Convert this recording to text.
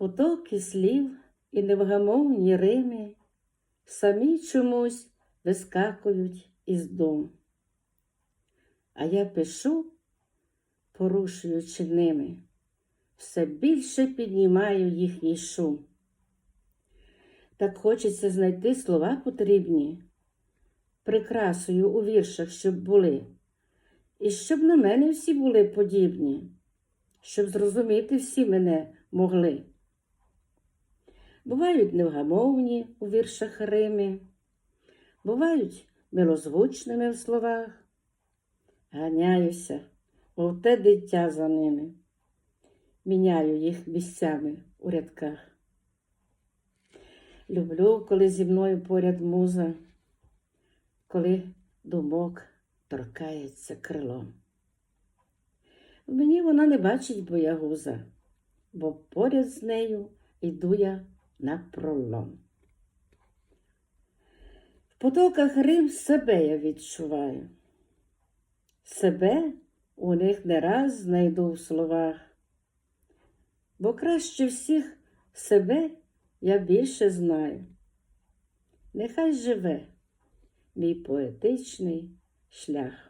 Потоки слів і невгамовні рими самі чомусь вискакують із дум. А я пишу, порушуючи ними, все більше піднімаю їхній шум. Так хочеться знайти слова потрібні, прикрасою у віршах, щоб були, і щоб на мене всі були подібні, щоб зрозуміти всі мене могли. Бувають невгамовні у віршах Рими, бувають милозвучними в словах. Ганяюся, мов те дитя за ними, міняю їх місцями у рядках. Люблю, коли зі мною поряд муза, коли думок торкається крилом. В мені вона не бачить боягуза, бо поряд з нею йду я на пролом. В потоках Рим себе я відчуваю. Себе у них не раз знайду в словах, бо краще всіх себе я більше знаю. Нехай живе мій поетичний шлях.